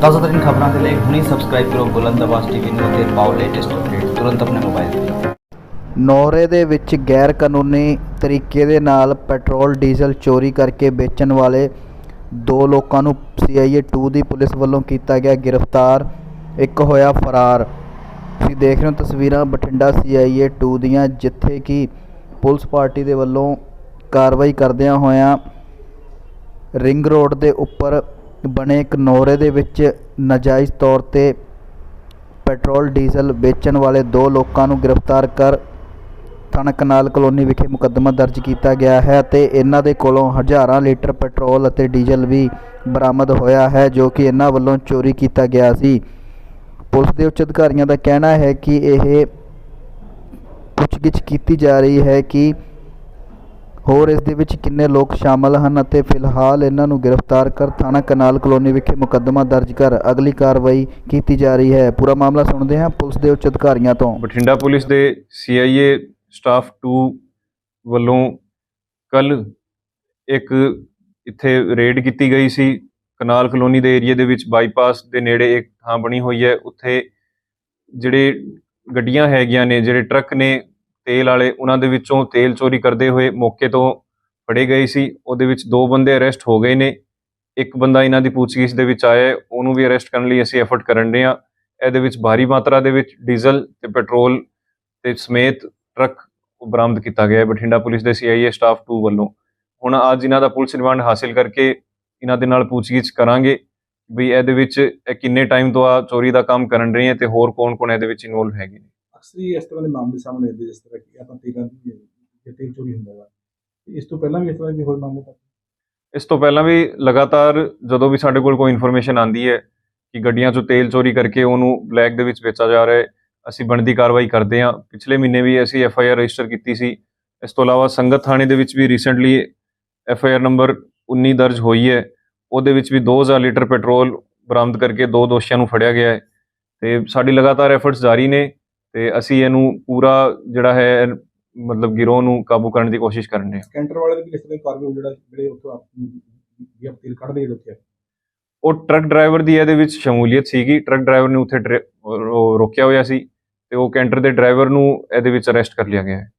ਤਾਜ਼ਾ ਖਬਰਾਂ ਦੇ ਲਈ ਹੁਣੇ ਸਬਸਕ੍ਰਾਈਬ ਕਰੋ ਬੁਲੰਦ ਆਵਾਜ਼ ਟੀਵੀ ਨੂੰ ਅਤੇ ਪਾਓ ਲੇਟੈਸਟ ਅਪਡੇਟ ਤੁਰੰਤ ਆਪਣੇ ਮੋਬਾਈਲ ਤੇ। ਨੌਰੇ ਦੇ ਵਿੱਚ ਗੈਰ ਕਾਨੂੰਨੀ ਤਰੀਕੇ ਦੇ ਨਾਲ ਪੈਟਰੋਲ, ਡੀਜ਼ਲ ਚੋਰੀ ਕਰਕੇ ਵੇਚਣ ਵਾਲੇ ਦੋ ਲੋਕਾਂ ਨੂੰ ਸੀਆਈਏ 2 ਦੀ ਪੁਲਿਸ ਵੱਲੋਂ ਕੀਤਾ ਗਿਆ ਗ੍ਰਿਫਤਾਰ, ਇੱਕ ਹੋਇਆ ਫਰਾਰ। ਤੁਸੀਂ ਦੇਖ ਰਹੇ ਹੋ ਤਸਵੀਰਾਂ ਬਠਿੰਡਾ ਸੀਆਈਏ 2 ਦੀਆਂ, ਜਿੱਥੇ ਕਿ ਪੁਲਿਸ ਪਾਰਟੀ ਦੇ ਵੱਲੋਂ ਕਾਰਵਾਈ ਕਰਦਿਆਂ ਹੋਇਆਂ ਰਿੰਗ ਰੋਡ ਦੇ ਉੱਪਰ ਬਣੇ ਇੱਕ ਨੌਰੇ ਦੇ ਵਿੱਚ ਨਾਜਾਇਜ਼ ਤੌਰ ਤੇ ਪੈਟਰੋਲ, ਡੀਜ਼ਲ ਵੇਚਣ ਵਾਲੇ ਦੋ ਲੋਕਾਂ ਨੂੰ ਗ੍ਰਿਫਤਾਰ ਕਰ ਥਾਣਾ ਕਨਾਲ ਕਲੋਨੀ ਵਿਖੇ ਮੁਕੱਦਮਾ ਦਰਜ ਕੀਤਾ ਗਿਆ ਹੈ ਅਤੇ ਇਹਨਾਂ ਦੇ ਕੋਲੋਂ ਹਜ਼ਾਰਾਂ ਲੀਟਰ ਪੈਟਰੋਲ ਅਤੇ ਡੀਜ਼ਲ ਵੀ ਬਰਾਮਦ ਹੋਇਆ ਹੈ, ਜੋ ਕਿ ਇਹਨਾਂ ਵੱਲੋਂ ਚੋਰੀ ਕੀਤਾ ਗਿਆ ਸੀ। ਪੁਲਿਸ ਦੇ ਉੱਚ ਅਧਿਕਾਰੀਆਂ ਦਾ ਕਹਿਣਾ ਹੈ ਕਿ ਇਹ ਪੁੱਛਗਿੱਛ ਕੀਤੀ ਜਾ ਰਹੀ ਹੈ ਕਿ ਹੋਰ ਇਸ ਦੇ ਵਿੱਚ ਕਿੰਨੇ ਲੋਕ ਸ਼ਾਮਲ ਹਨ ਅਤੇ ਫਿਲਹਾਲ ਇਹਨਾਂ ਨੂੰ ਗ੍ਰਿਫਤਾਰ ਕਰ ਥਾਣਾ ਕਨਾਲ ਕਲੋਨੀ ਵਿਖੇ ਮੁਕੱਦਮਾ ਦਰਜ ਕਰ ਅਗਲੀ ਕਾਰਵਾਈ ਕੀਤੀ ਜਾ ਰਹੀ ਹੈ। ਪੂਰਾ ਮਾਮਲਾ ਸੁਣਦੇ ਹਾਂ ਪੁਲਿਸ ਦੇ ਉੱਚ ਅਧਿਕਾਰੀਆਂ ਤੋਂ। ਬਠਿੰਡਾ ਪੁਲਿਸ ਦੇ ਸੀਆਈਏ ਸਟਾਫ 2 ਵੱਲੋਂ ਕੱਲ ਇੱਕ ਇੱਥੇ ਰੇਡ ਕੀਤੀ ਗਈ ਸੀ। ਕਨਾਲ ਕਲੋਨੀ ਦੇ ਏਰੀਆ ਦੇ ਵਿੱਚ ਬਾਈਪਾਸ ਦੇ ਨੇੜੇ ਇੱਕ ਥਾਂ ਬਣੀ ਹੋਈ ਹੈ। ਉੱਥੇ ਜਿਹੜੇ ਗੱਡੀਆਂ ਹੈਗੀਆਂ ਨੇ, ਜਿਹੜੇ ਟਰੱਕ ਨੇ ਤੇਲ ਵਾਲੇ ਉਹਨਾਂ ਦੇ ਵਿੱਚੋਂ ਤੇਲ ਚੋਰੀ ਕਰਦੇ ਹੋਏ ਮੌਕੇ ਤੋਂ ਫੜੇ ਗਏ ਸੀ। ਉਹਦੇ ਵਿੱਚ ਦੋ ਬੰਦੇ ਅਰੈਸਟ ਹੋ ਗਏ ਨੇ। ਇੱਕ ਬੰਦਾ ਇਹਨਾਂ ਦੀ ਪੁੱਛਗਿੱਛ ਦੇ ਵਿੱਚ ਆਇਆ ਉਹਨੂੰ ਵੀ ਅਰੈਸਟ ਕਰਨ ਲਈ ਅਸੀਂ ਐਫਰਟ ਕਰਨ ਰਹੇ ਹਾਂ। ਇਹਦੇ ਵਿੱਚ ਭਾਰੀ ਮਾਤਰਾ ਦੇ ਵਿੱਚ ਡੀਜ਼ਲ ਤੇ ਪੈਟਰੋਲ ਤੇ ਸਮੇਤ ਟਰੱਕ ਬਰਾਮਦ ਕੀਤਾ ਗਿਆ ਹੈ। ਬਠਿੰਡਾ ਪੁਲਿਸ ਦੇ ਸੀਆਈਏ ਸਟਾਫ 2 ਵੱਲੋਂ। ਹੁਣ ਅੱਜ ਇਹਨਾਂ ਦਾ ਪੁਲਿਸ ਰਿਮਾਂਡ ਹਾਸਿਲ ਕਰਕੇ ਇਹਨਾਂ ਦੇ ਨਾਲ ਪੁੱਛਗਿੱਛ ਕਰਾਂਗੇ ਵੀ ਇਹਦੇ ਵਿੱਚ ਇਹ ਕਿੰਨੇ ਟਾਈਮ ਤੋਂ ਆ ਚੋਰੀ ਦਾ ਕੰਮ ਕਰਨ ਰਹੇ ਹੈ ਤੇ ਹੋਰ ਕੌਣ-ਕੌਣ ਇਹਦੇ ਵਿੱਚ ਇਨਵੋਲਵ ਹੈਗੇ ਨੇ। ਅਕਸਰ ਹੀ ਇਸ ਤਰ੍ਹਾਂ ਦੇ ਮਾਮਲੇ ਸਾਹਮਣੇ ਆਉਂਦੇ, ਜਿਸ ਤਰ੍ਹਾਂ ਕਿ ਆਪਾਂ ਤੇਲਾਂ ਦੀ, ਜੇ ਤੇਲ ਚੋਰੀ ਹੁੰਦਾ ਵਾ ਇਸ ਤੋਂ ਪਹਿਲਾਂ ਵੀ ਇਸ ਤਰ੍ਹਾਂ ਦੇ ਹੋਰ ਮਾਮਲੇ ਤਾਂ? ਇਸ ਤੋਂ ਪਹਿਲਾਂ ਵੀ ਲਗਾਤਾਰ ਜਦੋਂ ਵੀ ਸਾਡੇ ਕੋਲ ਕੋਈ ਇਨਫੋਰਮੇਸ਼ਨ ਆਂਦੀ ਹੈ ਕਿ ਗੱਡੀਆਂ 'ਚੋਂ ਤੇਲ ਚੋਰੀ ਕਰਕੇ ਉਹਨੂੰ ਬਲੈਕ ਦੇ ਵਿੱਚ ਵੇਚਿਆ ਜਾ ਰਿਹਾ ਹੈ, ਅਸੀਂ ਬਣਦੀ ਕਾਰਵਾਈ ਕਰਦੇ ਹਾਂ। ਪਿਛਲੇ ਮਹੀਨੇ ਵੀ ਅਸੀਂ ਐਫ ਆਈ ਆਰ ਰਜਿਸਟਰ ਕੀਤੀ ਸੀ। ਇਸ ਤੋਂ ਇਲਾਵਾ ਸੰਗਤ ਥਾਣੇ ਦੇ ਵਿੱਚ ਵੀ recently F I R number 19 ਦਰਜ ਹੋਈ ਹੈ। ਉਹਦੇ ਵਿੱਚ ਵੀ 2000 ਲੀਟਰ ਪੈਟਰੋਲ ਬਰਾਮਦ ਕਰਕੇ ਦੋ ਦੋਸ਼ੀਆਂ ਨੂੰ ਫੜਿਆ ਗਿਆ ਹੈ। ਤੇ ਸਾਡੀ ਲਗਾਤਾਰ ਐਫਰਟਸ ਜਾਰੀ ਨੇ। ਤੇ ਅਸੀਂ ਇਹਨੂੰ ਪੂਰਾ ਜਿਹੜਾ ਹੈ ਮਤਲਬ ਗਿਰੋਹ ਨੂੰ ਕਾਬੂ ਕਰਨ ਦੀ ਕੋਸ਼ਿਸ਼ ਕਰਨ ਰਹੇ ਹਾਂ। ਕੈਂਟਰ ਵਾਲੇ ਦੇ ਵੀ ਤਰ੍ਹਾਂ ਦੇ ਕਾਰਵਾਈ ਜਿਹੜਾ ਜਿਹੜੇ ਉੱਥੋਂ ਆਪ ਤੇਲ ਕੱਢਦੇ ਜਿਹੜੇ ਉੱਥੇ ਉਹ ਟਰੱਕ ਡਰਾਈਵਰ ਦੀ ਇਹਦੇ ਵਿੱਚ ਸ਼ਮੂਲੀਅਤ ਸੀਗੀ। ਟਰੱਕ ਡਰਾਈਵਰ ਨੇ ਉੱਥੇ ਰੋਕਿਆ ਹੋਇਆ ਸੀ ਤੇ ਉਹ ਕੈਂਟਰ ਦੇ ਡਰਾਈਵਰ ਨੂੰ ਇਹਦੇ ਵਿੱਚ ਅਰੈਸਟ ਕਰ ਲਿਆ ਗਿਆ ਹੈ।